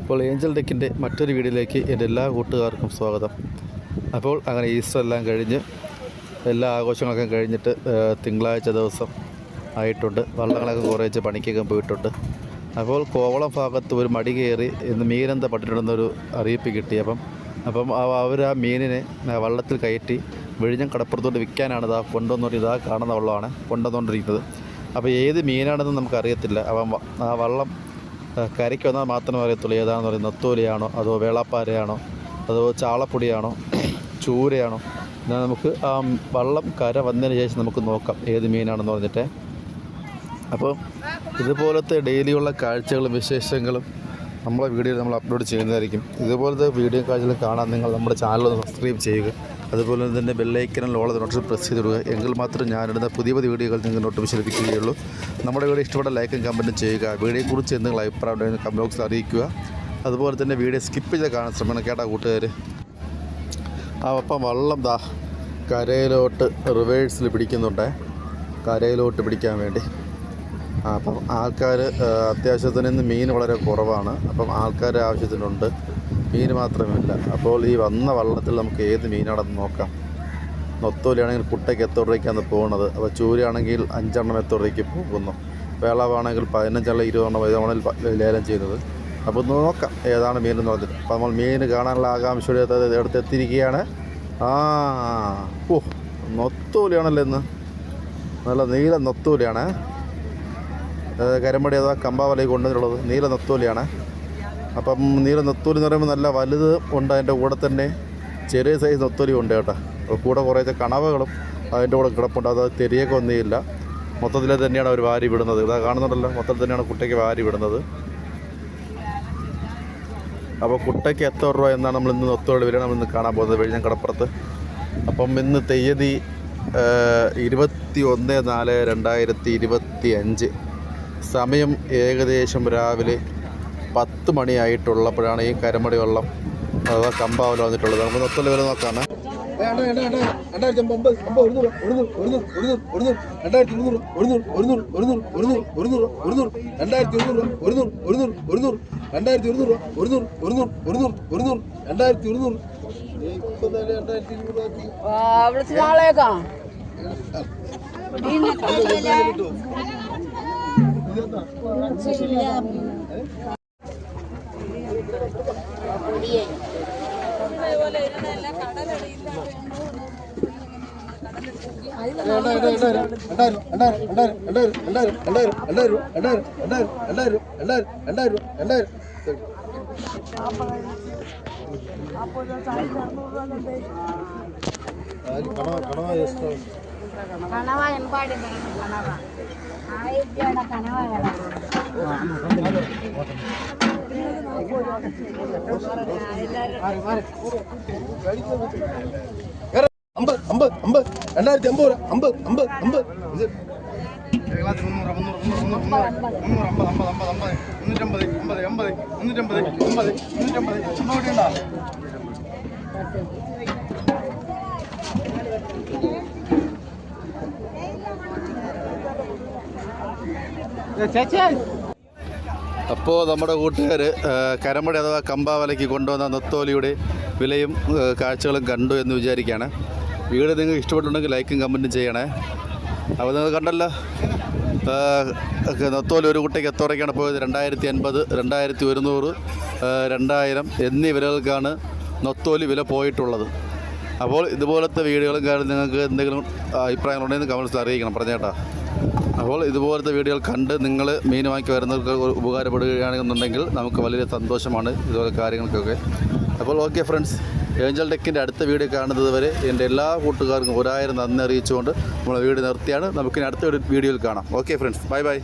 അപ്പോൾ ഏഞ്ചൽ ഡെക്കിന്റെ മറ്റൊരു വീഡിയോയിലേക്ക് എന്റെ എല്ലാ കൂട്ടുകാർക്കും സ്വാഗതം. അപ്പോൾ അങ്ങനെ ഈസ്റ്റർ എല്ലാം കഴിഞ്ഞ് എല്ലാ ആഘോഷങ്ങളൊക്കെ കഴിഞ്ഞിട്ട് തിങ്കളാഴ്ച ദിവസം ആയിട്ടുണ്ട്. വള്ളങ്ങളൊക്കെ കുറേച്ച് പണിക്കൊക്കെ പോയിട്ടുണ്ട്. അപ്പോൾ കോവളം ഭാഗത്ത് ഒരു മടി കയറി ഇന്ന് മീനെന്താ പട്ടിട്ടുണ്ടെന്നൊരു അറിയിപ്പ് കിട്ടി. അപ്പം അപ്പം അവർ ആ മീനിനെ വള്ളത്തിൽ കയറ്റി വിഴിഞ്ഞം കടപ്പുറത്തോട്ട് വിൽക്കാനാണ് ഇതാ കൊണ്ടുവന്നുകൊണ്ട് ഇതാ കാണുന്ന വള്ളമാണ് കൊണ്ടുവന്നുകൊണ്ടിരിക്കുന്നത് അപ്പോൾ ഏത് മീനാണെന്ന് നമുക്കറിയത്തില്ല. അപ്പം ആ വള്ളം കരയ്ക്ക് വന്നാൽ മാത്രമേ അറിയത്തുള്ളൂ. ഏതാണെന്ന് പറയുന്നത് നത്തോലിയാണോ അതോ വേളാപ്പാരയാണോ അതോ ചാളപ്പൊടിയാണോ ചൂരയാണോ? എന്നാൽ നമുക്ക് ആ വള്ളം കര വന്നതിന് ശേഷം നമുക്ക് നോക്കാം ഏത് മീനാണെന്ന് പറഞ്ഞിട്ട്. അപ്പോൾ ഇതുപോലത്തെ ഡെയിലിയുള്ള കാഴ്ചകളും വിശേഷങ്ങളും നമ്മളെ വീഡിയോയിൽ നമ്മൾ അപ്ലോഡ് ചെയ്യുന്നതായിരിക്കും. ഇതുപോലത്തെ വീഡിയോ കാഴ്ചകൾ കാണാൻ നിങ്ങൾ നമ്മുടെ ചാനൽ സബ്സ്ക്രൈബ് ചെയ്യുക. അതുപോലെ തന്നെ ബെല്ലൈക്കനും ഓളത് നോട്ടിഫിക്കേഷൻ പ്രസ് ചെയ്തിടുക. എങ്കിൽ മാത്രം ഞാനിടുന്ന പുതിയ പുതിയ വീഡിയോകൾ നിങ്ങൾ നോട്ടിഫിക്കേഷൻ ലഭിക്കുകയുള്ളൂ. നമ്മുടെ വീഡിയോ ഇഷ്ടപ്പെട്ട ലൈക്കും കമന്റും ചെയ്യുക. വീഡിയോയെക്കുറിച്ച് എന്തെങ്കിലും അഭിപ്രായം ഉണ്ടെങ്കിൽ കമന്റ് ബോക്സിൽ അറിയിക്കുക. അതുപോലെ തന്നെ വീഡിയോ സ്കിപ്പ് ചെയ്ത് കാണാൻ ശ്രമിക്കണം കേട്ടാ കൂട്ടുകാർ ആ അപ്പം വള്ളം ദാ കരയിലോട്ട് റിവേഴ്സിൽ പിടിക്കുന്നുണ്ടേ. കരയിലോട്ട് പിടിക്കാൻ വേണ്ടി. അപ്പം ആൾക്കാർ അത്യാവശ്യത്തിന് മീൻ വളരെ കുറവാണ്. അപ്പം ആൾക്കാർ ആവശ്യത്തിനുണ്ട്. മീൻ മാത്രമില്ല അപ്പോൾ ഈ വന്ന വള്ളത്തിൽ നമുക്ക് ഏത് മീനാണെന്ന് നോക്കാം. നൊത്തോലിയാണെങ്കിൽ കുട്ടയ്ക്ക് എത്ര രൂപയ്ക്കാണ് പോകുന്നത്? അപ്പോൾ ചൂരയാണെങ്കിൽ അഞ്ചെണ്ണം എത്ര രൂപയ്ക്ക് പോകുന്നു? വേളവാണെങ്കിൽ പതിനഞ്ചെണ്ണം ഇരുപതെണ്ണം ഇതവണയിൽ ലേലം ചെയ്യുന്നത്. അപ്പോൾ ഒന്ന് നോക്കാം ഏതാണ് മീൻ എന്ന് പറഞ്ഞിട്ട്. അപ്പോൾ നമ്മൾ മീൻ കാണാനുള്ള ആകാംക്ഷയുടെ അടുത്തെത്തിയിരിക്കുകയാണ്. ആ ഓ നൊത്തൂലിയാണല്ലോ ഇന്ന്. നല്ല നീല നൊത്തൂലിയാണ് കരമ്പടി അഥവാ കമ്പാവലയിൽ കൊണ്ടുവന്നിട്ടുള്ളത്. നീല നത്തോലിയാണ് അപ്പം നീല നത്തോലി എന്ന് പറയുമ്പോൾ നല്ല വലുത് ഉണ്ട് അതിന്റെ കൂടെ തന്നെ ചെറിയ സൈസ് നത്തൂരി ഉണ്ട് കേട്ടോ. അപ്പോൾ കൂടെ കുറേ കണവകളും അതിന്റെ കൂടെ കിടപ്പുണ്ട്. അത് തെരിയൊക്കെ ഒന്നുമില്ല മൊത്തത്തിൽ തന്നെയാണ് അവർ വാരി വിടുന്നത്. ഇതാ കാണുന്നുണ്ടല്ലോ? മൊത്തത്തിൽ തന്നെയാണ് കുട്ടയ്ക്ക് വാരി വിടുന്നത്. അപ്പോൾ കുട്ടയ്ക്ക് എത്ര രൂപ എന്നാണ് നമ്മൾ ഇന്ന് നത്തോലി വരിക നമ്മൾ ഇന്ന് കാണാൻ പോകുന്നത്. വെഴിഞ്ഞം കടപ്പുറത്ത്. അപ്പം ഇന്ന് തീയതി ഇരുപത്തി ഒന്ന് നാല് രണ്ടായിരത്തി ഇരുപത്തി അഞ്ച് സമയം ഏകദേശം രാവിലെ പത്ത് മണിയായിട്ടുള്ളപ്പോഴാണ് ഈ കരമടി വെള്ളം അഥവാ കമ്പാവൽ വന്നിട്ടുള്ളത് നമുക്ക് നൊത്തൽ വില നോക്കാം രണ്ടായിരത്തി కణవ ఎంపాడి కణవ ఆయుధ్యాడ కణవ కదా അമ്പത് അമ്പത് അമ്പത്. രണ്ടായിരത്തി അമ്പത് രൂപ അമ്പത് അമ്പത് അമ്പത്. ഇത് അപ്പോൾ നമ്മുടെ കൂട്ടുകാർ കരമടി അഥവാ കമ്പാവലയ്ക്ക് കൊണ്ടുവന്ന നൊത്തോലിയുടെ വിലയും കാഴ്ചകളും കണ്ടു എന്ന് വിചാരിക്കുകയാണ് വീഡിയോ നിങ്ങൾക്ക് ഇഷ്ടപ്പെട്ടുണ്ടെങ്കിൽ ലൈക്കും കമന്റും ചെയ്യണേ. അപ്പോൾ നിങ്ങൾ കണ്ടല്ലോ നത്തോലി ഒരു കുട്ടിക്ക് എത്തോറയ്ക്കാണ് പോയത്? രണ്ടായിരത്തി അൻപത് രണ്ടായിരത്തി ഒരുന്നൂറ് രണ്ടായിരം എന്നീ വിലകൾക്കാണ് നൊത്തോലി വില പോയിട്ടുള്ളത്. അപ്പോൾ ഇതുപോലത്തെ വീഡിയോകളും കാര്യം നിങ്ങൾക്ക് എന്തെങ്കിലും അഭിപ്രായങ്ങളുണ്ടെങ്കിൽ കമൻസ് അറിയിക്കണം. പറഞ്ഞേട്ടാ. അപ്പോൾ ഇതുപോലത്തെ വീഡിയോകൾ കണ്ട് നിങ്ങൾ മീൻ വാങ്ങി വരുന്നവർക്ക് ഉപകാരപ്പെടുകയാണെന്നുണ്ടെങ്കിൽ നമുക്ക് വലിയ സന്തോഷമാണ് ഇതുപോലെ കാര്യങ്ങൾക്കൊക്കെ. അപ്പോൾ ഓക്കെ ഫ്രണ്ട്സ് ഏഞ്ചൽ ടെക്കിന്റെ അടുത്ത വീഡിയോ കാണുന്നത് വരെ എന്റെ എല്ലാ കൂട്ടുകാർക്കും ഒരായിരം നന്ദി അറിയിച്ചുകൊണ്ട് നമ്മൾ വീഡിയോ നിർത്തിയാണ്. നമുക്കിനി അടുത്ത വീഡിയോയിൽ കാണാം. Okay friends bye bye.